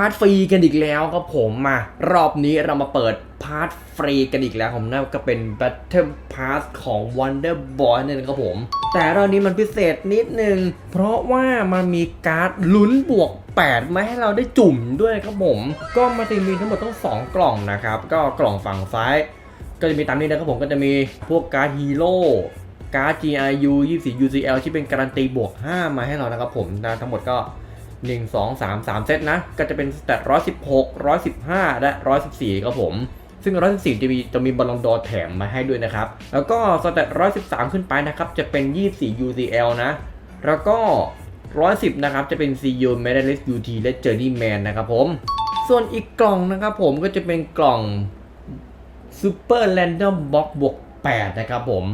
าร์ทฟรีกันอีกแล้วครับผมมารอบนี้เรามาเปิดพาร์ทฟรีกันอีกแล้วผมนั่นก็เป็น Battle Pass ของ Wonder Boy นั่นเองครับผม แต่รอบนี้มันพิเศษนิดนึง เพราะว่ามันมีการ์ดลุ้นบวก 8 มาให้เราได้จุ่มด้วยครับผม ก็มันจะมีทั้งหมดต้อง 2 กล่องนะครับ ก็กล่องฝั่งซ้าย ก็จะมีตามนี้นะครับผมก็จะมีพวกการ์ดฮีโร่การ์ด GRU 24 UCL ที่เป็นการันตีบวก 5 มาให้เรานะครับผมนะทั้งหมดก็ 1 2 3 3 เซตนะ ก็จะเป็นสเตต116 115 และ 114ครับผม ซึ่ง 114 จะมีจะมีบอลลงดอร์แถมมาให้ด้วยนะครับ แล้วก็สเตต113 ขึ้นไปนะครับ จะเป็น 24 UCL นะ แล้วก็ 110 นะครับ จะเป็น CU Medalist UT และ Journeyman นะครับผม ส่วนอีกกล่องนะครับผมก็จะเป็นกล่อง Super Random Box บวก8นะครับผม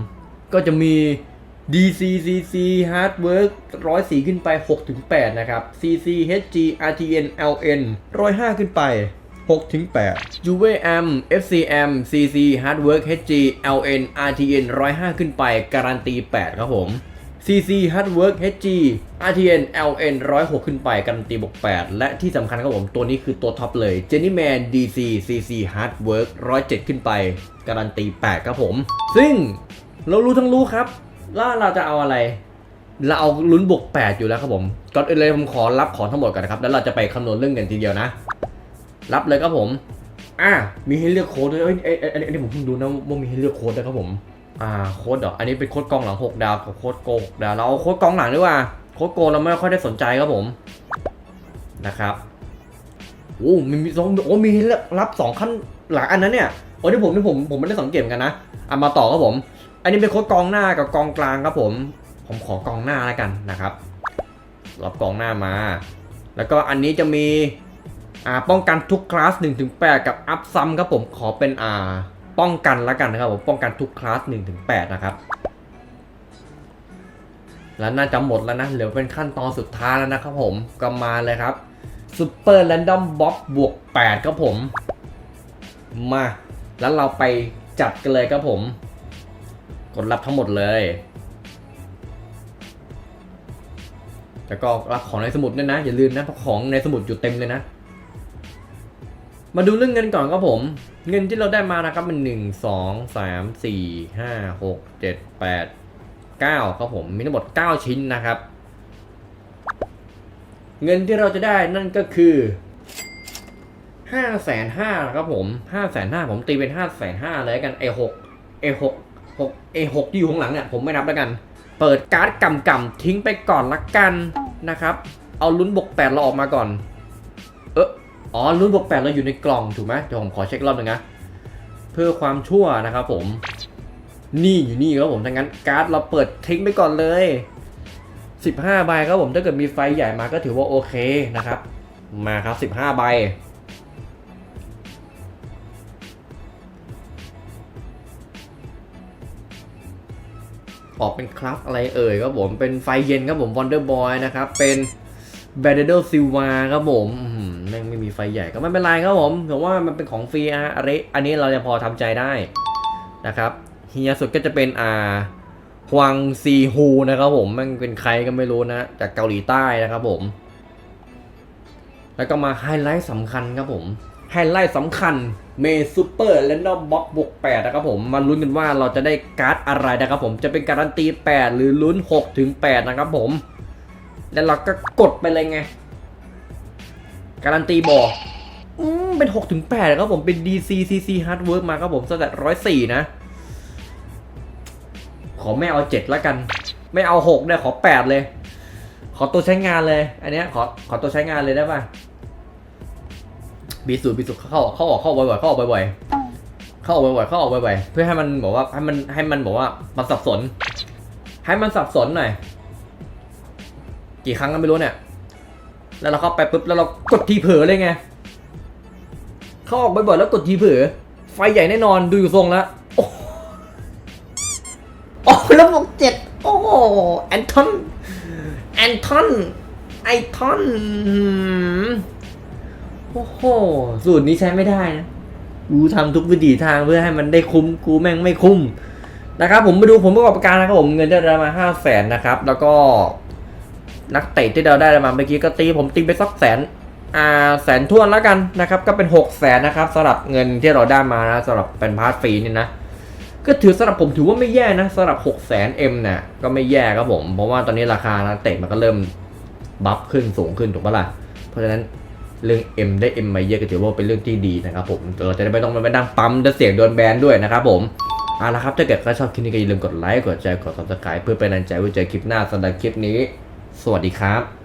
ก็จะมี DC CC Hardwork 104 ขึ้นไป6ถึง8นะครับ CC HG RTN LN 105 ขึ้นไป6ถึง8 Juve M FCM CC Hardwork HG LN RTN 105 ขึ้นไป การันตี 8 ครับผม CC Hardwork HG RTN LN 106 ขึ้นไปการันตีบวก8 และที่สำคัญครับผมตัวนี้คือตัวท็อปเลย Jennyman DC CC Hardwork 107 ขึ้นไป การันตี 8 ครับผม ซึ่งเรารู้ทั้งรู้ครับ ว่าเราจะเอาอะไร เราเอาลุ้นบวก8 อยู่แล้วครับผมก่อนอื่นเลยผมขอรับของทั้งหมดก่อนนะครับ แล้วเราจะไปคำนวณเรื่องเงินทีเดียวนะ รับเลยครับผม อะมีให้เลือกโค้ดด้วยเอ้ยเอ้ยเอ้ยอันนี้ผมเพิ่งดูนะว่ามีให้เลือกโค้ดด้วยครับผม อ่า โค้ดเหรอ อันนี้เป็นโค้ดกองหลัง 6 ดาวกับโค้ดโก6ดาว เราเอาโค้ดกองหลังดีกว่า โค้ดโกเราไม่ค่อยได้สนใจครับผม นะครับโอ้มีมีสองโอ้มีให้เลือกรับสองขั้นหลังอันนั้นเนี่ยโอ้ที่ผมที่ผมผมไม่ได้สังเกตกันนะอะมาต่อครับผม นนี้เป็นโค้ดกองหน้ากับกองกลางครับผม ผมขอกองหน้าแล้วกันนะครับ รับกองหน้ามา แล้วก็อันนี้จะมีอ่าป้องกันทุกคลาส1ถึง8กับอัพซัมครับผมขอเป็นอ่าป้องกันแล้วกันนะครับผมป้องกันทุกคลาส1ถึง8นะครับแล้วน่าจะหมดแล้วนะเหลือเป็นขั้นตอนสุดท้ายแล้วนะครับผมก็มาเลยครับซูเปอร์แรนดอมบ็อกบวก8ครับผม มา แล้วเราไปจัดกันเลยครับผม กดรับทั้งหมดเลย แล้วก็รับของในสมุดด้วยนะ อย่าลืมนะเพราะของในสมุดอยู่เต็มเลยนะ มาดูเรื่องเงินก่อนครับผม เงินที่เราได้มานะครับเป็นหนึ่งสองสามสี่ห้าหกเจ็ดแปดเก้าครับผมมีทั้งหมดเก้าชิ้นนะครับ เงินที่เราจะได้นั่นก็คือห้าแสนห้าครับผมห้าแสนห้าผมตีเป็นห้าแสนห้าเลยกันไอหกไอหก หกไอหกที่อยู่ข้างหลังเนี่ยผมไม่นับแล้วกัน เปิดการ์ดกำกำทิ้งไปก่อนละกันนะครับ เอาลุ้นบวกแปดเราออกมาก่อน เอออ๋อลุ้นบวกแปดเราอยู่ในกล่องถูกไหมเดี๋ยวผมขอเช็ครอบหนึ่งนะเพื่อความชั่วนะครับผม นี่อยู่นี่ครับผมดังนั้นการ์ดเราเปิดทิ้งไปก่อนเลย15ใบครับผมถ้าเกิดมีไฟใหญ่มาก็ถือว่าโอเคนะครับ มาครับ 15ใบ ออกเป็นคลัสอะไรเอ่ยครับผมเป็นไฟเย็นครับผม Wonder Boy นะครับ เป็น b a d d l e Silva ครับผมแม่งไม่มีไฟใหญ่ก็ไม่เป็นไรครับผมถือว่ามันเป็นของฟรีอะอะไรอันนี้เราจะพอทำใจได้นะครับเฮียสุดก็จะเป็นอ่าฮวางซีฮูนะครับผมแม่งเป็นใครก็ไม่รู้นะจากเกาหลีใต้นะครับผม แล้วก็มาไฮไลท์สำคัญครับผม ไฮไลท์สำคัญเมซูเปอร์และนอบ็อกบวก8นะครับผมมาลุ้นกันว่าเราจะได้การ์ดอะไรนะครับผมจะเป็นการันตี 8 หรือลุ้น6ถึง8นะครับผม แล้วเราก็กดไปเลยไง การันตีบอกอืมเป็น6ถึง8ครับผมเป็น DC CC Hard Work มาครับผมสแตท104นะ ขอไม่เอา7ล้วกัน ไม่เอา6ได้ขอ8เลย ขอตัวใช้งานเลย อันเนี้ยขอขอตัวใช้งานเลยได้ป่ะ บีสูตรบีสูตรเข้าเข้าออกเข้าบ่อยๆเข้าออกบ่อยๆเข้าออกบ่อยๆเข้าออกบ่อยๆเพื่อให้มันบอกว่าให้มันให้มันบอกว่ามันสับสน ให้มันสับสนหน่อยกี่ครั้งก็ไม่รู้เนี่ย แล้วเราเข้าไปปุ๊บแล้วเรากดทีเผลอเลยไงเข้าออกบ่อยๆแล้วกดทีเผลอไฟใหญ่แน่นอนดูอยู่ทรงแล้วโอ้โหโอ้แล้วบอกเจ็ดโอ้โหแอนทอนแอนทอนไอทอนหืม โอ้โห สูตรนี้ใช้ไม่ได้นะ กูทำทุกวิถีทางเพื่อให้มันได้คุ้ม กูแม่งไม่คุ้ม นะครับ ผมไปดูผลประกอบการนะครับผมเงินได้มาห้าแสนนะครับ แล้วก็ นักเตะที่เราได้มาเมื่อกี้ก็ตีผมตีไปสักแสนอ่าแสนท่วนแล้วกันนะครับ ก็เป็น6 0แสนนะครับสำหรับเงินที่เราได้มานะสำหรับเป็นพาร์ทฟรีนี่นะก็ถือสำหรับผมถือว่าไม่แย่นะสำหรับ6 0แสนเอ็มเนี่ยก็ไม่แย่ครับผม เพราะว่าตอนนี้ราคานักเตะมันก็เริ่มบัฟขึ้นสูงขึ้นถูกปะล่ะเพราะฉะนั้น เรื่อง M ได้ M มาเยอะก็ถือว่าเป็นเรื่องที่ดีนะครับผมเราจะได้ไม่ต้องมานั่งปั๊มจะเสียงโดนแบนด้วยนะครับผมเอาละครับถ้าเกิดใครชอบคลิปนี้ก็อย่าลืมกดไลค์กดแชร์กด subscribe เพื่อเป็นกำลังใจไว้เจอคลิปหน้าสำหรับคลิปนี้ สวัสดีครับ